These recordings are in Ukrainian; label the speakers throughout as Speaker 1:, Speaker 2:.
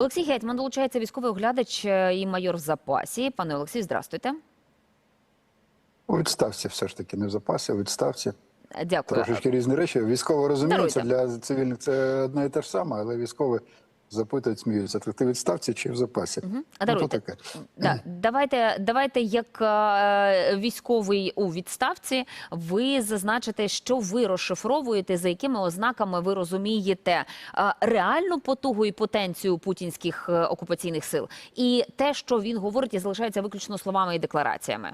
Speaker 1: Олексій Гетьман долучається військовий оглядач е, і майор в запасі. Пане Олексій, здрастуйте.
Speaker 2: У відставці все ж таки, не в запасі, а у відставці.
Speaker 1: Дякую.
Speaker 2: Трошечки різні речі. Військово розуміється,
Speaker 1: Даруйте.
Speaker 2: для цивільних це одне і те ж саме, але військові запитують, сміються. Так ти в відставці чи в запасі?
Speaker 1: Мгм. А
Speaker 2: Ну,
Speaker 1: даруйте.
Speaker 2: таке.
Speaker 1: Да, давайте, давайте, як е, військовий у відставці, ви зазначите, що ви розшифровуєте, за якими ознаками ви розумієте е, реальну потугу і потенцію путінських е, окупаційних сил, і те, що він говорить, і залишається виключно словами і деклараціями.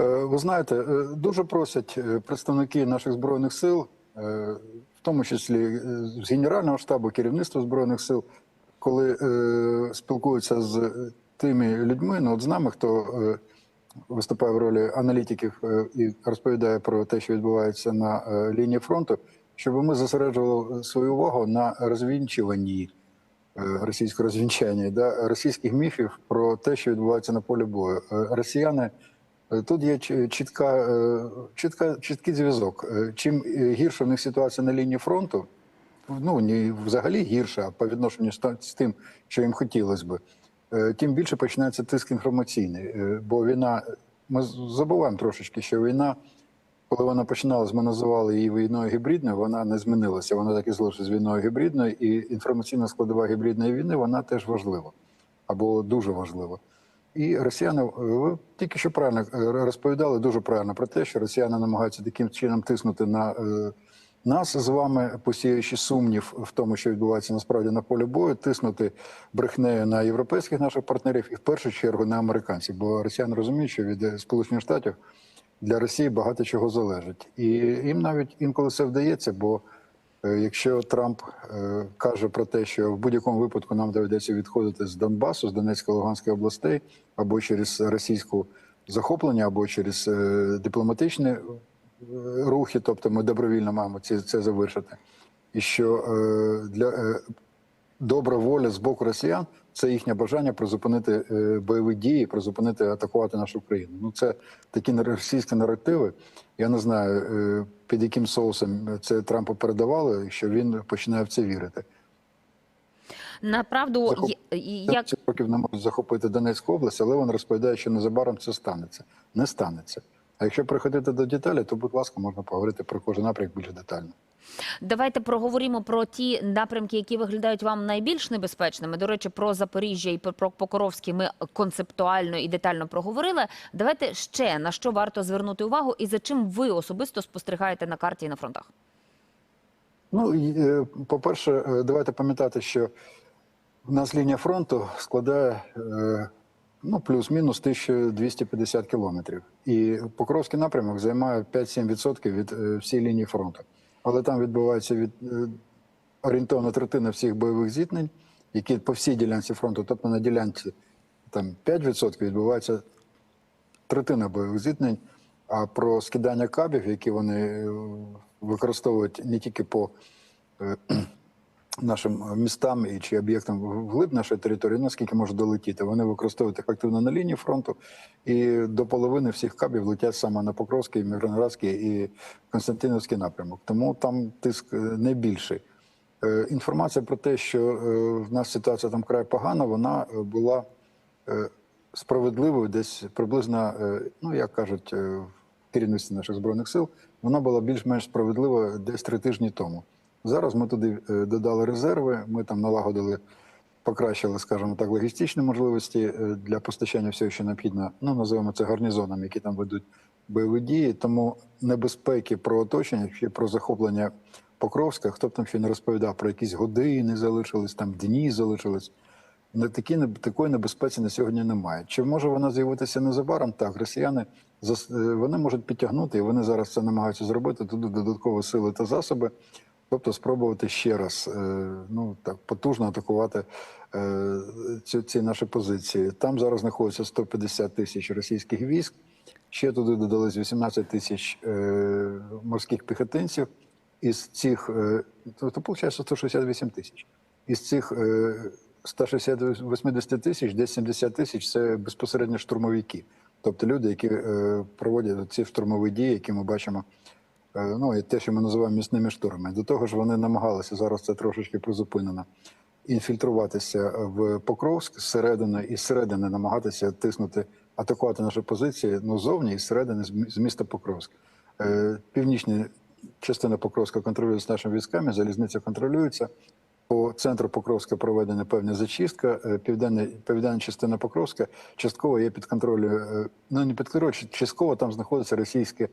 Speaker 2: Е, Ви знаєте, е, дуже просять е, представники наших збройних сил, в тому числі е, з Генерального штабу, керівництва збройних сил, коли е, спілкуються з е, тими людьми, ну от з нами, хто е, виступає в ролі аналітиків е, і розповідає про те, що відбувається на е, лінії фронту, щоб ми зосереджували свою увагу на розвінчуванні е, російського розвінчання, да, російських міфів про те, що відбувається на полі бою. Е, Росіяни Е, Тут є чітка, е, чітка, чіткий зв'язок. Е, Чим е, гірша в них ситуація на лінії фронту, ну не взагалі гірша, а по відношенню з тим, що їм хотілося е, тим більше починається тиск інформаційний. Е, Бо війна, ми забуваємо трошечки, що війна, коли вона починалась, ми називали її війною гібридною, вона не змінилася. Вона так і залишилась війною гібридною, і інформаційна складова гібридної війни вона теж важлива або дуже важлива. І росіяни, е, ви тільки що правильно е, розповідали дуже правильно про те, що росіяни намагаються таким чином тиснути на е, нас з вами, посіяючи сумнів в тому, що відбувається насправді на полі бою, тиснути брехнею на європейських наших партнерів і в першу чергу на американців. Бо росіяни розуміють, що від Сполучених Штатів для Росії багато чого залежить, і їм навіть інколи це вдається, бо Якщо Трамп е, каже про те, що в будь-якому випадку нам доведеться відходити з Донбасу, з Донецької Луганської областей, або через російську захоплення, або через е, дипломатичні е, рухи, тобто ми добровільно маємо це, це завершити, і що е, для е, добра воля з боку росіян це їхнє бажання призупинити е, бойові дії, призупинити атакувати нашу країну. Ну це такі російські наративи. Я не знаю е, під яким соусом це Трампу передавали, що він починає в це вірити.
Speaker 1: Направду,
Speaker 2: Захоп-
Speaker 1: як
Speaker 2: років не можуть захопити Донецьку область, але він розповідає, що незабаром це станеться. Не станеться. А якщо приходити до деталей, то будь ласка, можна поговорити про кожен напрямок більш детально.
Speaker 1: Давайте проговоримо про ті напрямки, які виглядають вам найбільш небезпечними. До речі, про Запоріжжя і про Покоровський ми концептуально і детально проговорили. Давайте ще на що варто звернути увагу, і за чим ви особисто спостерігаєте на карті і на фронтах.
Speaker 2: Ну, е, по-перше, е, давайте пам'ятати, що в нас лінія фронту складає е, ну, плюс-мінус 1250 кілометрів. І Покровський напрямок займає 5-7% від всієї лінії фронту. Але там відбувається від е, орієнтовно третина всіх бойових зіткнень, які по всій ділянці фронту, тобто на ділянці там 5% відбувається третина бойових зіткнень. А про скидання кабів, які вони е, використовують не тільки по е, нашим містам і чи об'єктам вглиб нашої території, наскільки може долетіти, вони використовують їх активно на лінії фронту, і до половини всіх кабів летять саме на Покровський, Мирноградський і Константинівський напрямок. Тому там тиск е, найбільший. Е, Інформація про те, що е, в нас ситуація там край погана, вона е, була е, справедливою десь приблизно, е, ну як кажуть е, в керівництві наших збройних сил, вона була більш-менш справедлива десь три тижні тому. Зараз ми туди е, додали резерви, ми там налагодили, покращили, скажімо так, логістичні можливості е, для постачання всього, що необхідно. Ну називаємо це гарнізонам, які там ведуть бойові дії. Тому небезпеки про оточення чи про захоплення Покровська, хто б там ще не розповідав про якісь години залишились, там дні залишились. Не такі такої небезпеці на сьогодні немає. Чи може вона з'явитися незабаром? Так, росіяни е, вони можуть підтягнути, і вони зараз це намагаються зробити туди додаткові сили та засоби, тобто спробувати ще раз е, ну так потужно атакувати е, ці, ці наші позиції. Там зараз знаходиться 150 тисяч російських військ. Ще туди додались 18 тисяч е, морських піхотинців. Із цих, то, то виходить 168 тисяч. Із цих е, 180 тисяч, десь 70 тисяч це безпосередньо штурмовики. Тобто люди, які проводять ці штурмові дії, які ми бачимо, ну і те, що ми називаємо місними штурмами. До того ж, вони намагалися зараз це трошечки призупинено. інфільтруватися в Покровськ зсередини і зсередини намагатися тиснути, атакувати наші позиції ну, зовні і зсередини з мі- з міста Покровськ. Е, Північні частина Покровська контролюється нашими військами, залізниця контролюється. По центру Покровська проведена певна зачистка. Е, Південна, південна частина Покровська частково є під контролем. е, Ну не під контролем, частково там знаходяться російські е,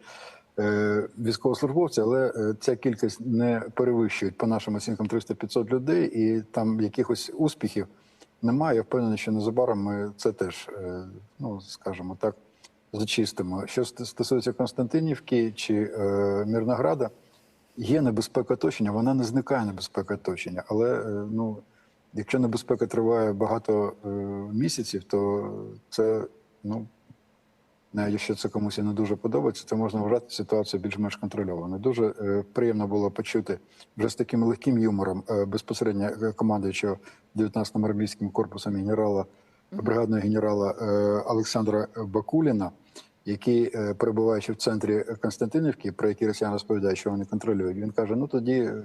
Speaker 2: військовослужбовці, але е, ця кількість не перевищує по нашим оцінкам 300-500 людей, і там якихось успіхів немає. Я впевнений, що незабаром ми це теж, е, ну скажімо так, зачистимо. Що стосується Константинівки чи е, Мірнограда, є небезпека оточення, вона не зникає небезпека оточення. Але е, ну, якщо небезпека триває багато е, місяців, то це ну. Навіть якщо це комусь не дуже подобається, то можна вважати ситуацію більш-менш контрольованою. Дуже е, приємно було почути вже з таким легким юмором е, безпосередньо е, командуючого 19-м армійським корпусом генерала бригадного генерала е, Олександра Бакуліна, який, е, перебуваючи в центрі Константинівки, про який росіяни розповідають, що вони контролюють, він каже: ну тоді е,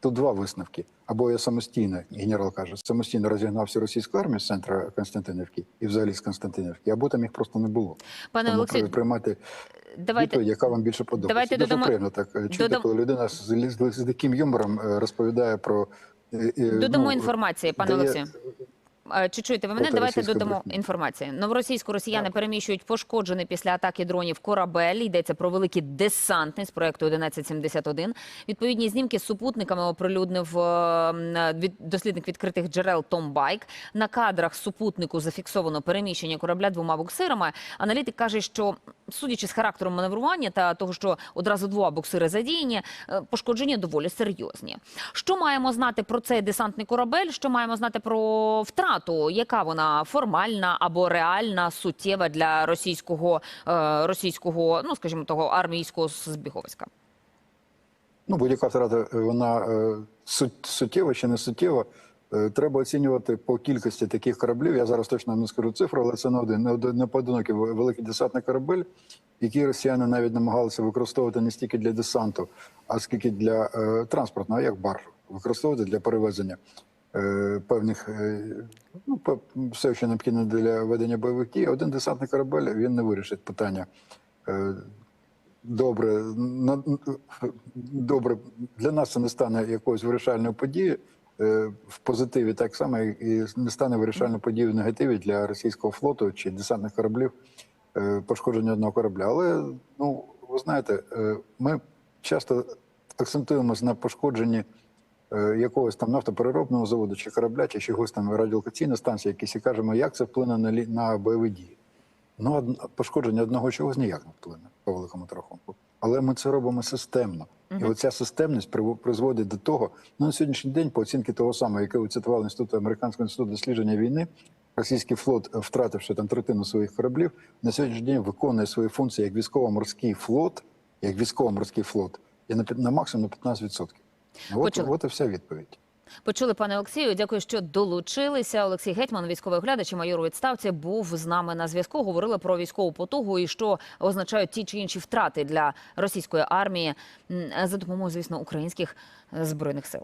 Speaker 2: тут два висновки. Або я самостійно, генерал каже, самостійно розігнав всю російську армію з центру Константинівки і взагалі з Константинівки, або там їх просто не було.
Speaker 1: Пане
Speaker 2: Тому
Speaker 1: Олексію,
Speaker 2: приймати
Speaker 1: давайте
Speaker 2: відповідь, яка вам більше подобається.
Speaker 1: давайте
Speaker 2: Дуже
Speaker 1: додамо-
Speaker 2: приємно так е, чути,
Speaker 1: додам-
Speaker 2: коли людина з, з, з таким юмором розповідає про
Speaker 1: додамо
Speaker 2: ну,
Speaker 1: інформації, пане Олексію. Е, Чи чуєте ви мене? Давайте додамо
Speaker 2: брехні.
Speaker 1: інформації. Новоросійську росіяни переміщують пошкоджений після атаки дронів корабель. Йдеться про великий десантний з проекту 1171. Відповідні знімки з супутниками оприлюднив е, від дослідник відкритих джерел Том Байк. На кадрах супутнику зафіксовано переміщення корабля двома буксирами. Аналітик каже, що судячи з характером маневрування та того, що одразу два буксири задіяні, е, пошкодження доволі серйозні. Що маємо знати про цей десантний корабель? Що маємо знати про втрату? Яка вона формальна або реальна, суттєва для російського, е, російського, ну скажімо того, армійського збіговиська?
Speaker 2: Ну, будь-яка втрата, е, вона е, суттєва чи не суттєва. Треба оцінювати по кількості таких кораблів. Я зараз точно не скажу цифру, але це не один не один не поодинокий великий десантний корабель, який росіяни навіть намагалися використовувати не стільки для десанту, а скільки для е, транспортного, як баржу, використовувати для перевезення певних е, ну, все, що необхідно для ведення бойових дій. Один десантний корабель він не вирішить питання. е, добре, на- добре для нас це не стане якоюсь вирішальною подією е, в позитиві, так само і не стане вирішальною подією в негативі для російського флоту чи десантних кораблів е, пошкодження одного корабля. Але ну ви знаєте, е, ми часто акцентуємося на пошкодженні. Е, Якогось там нафтопереробного заводу чи корабля, чи чогось там радіолокаційної станції, якісь і кажемо, як це вплине на, лі- на бойові дії. Ну, од- пошкодження одного чогось ніяк не вплине по великому рахунку. Але ми це робимо системно. І оця системність призводить до того, ну на сьогоднішній день, по оцінки того самого, яке цитували інституту американського інституту дослідження війни, російський флот, е, втративши там третину своїх кораблів, на сьогоднішній день виконує свої функції як військово-морський флот, як військово-морський флот, і на на максимум на 15%. Ну, От, от і вся відповідь.
Speaker 1: Почули, пане Олексію. Дякую, що долучилися. Олексій Гетьман, військовий оглядач і майор у відставці, був з нами на зв'язку. Говорили про військову потугу і що означають ті чи інші втрати для російської армії за допомогою, звісно, українських збройних сил.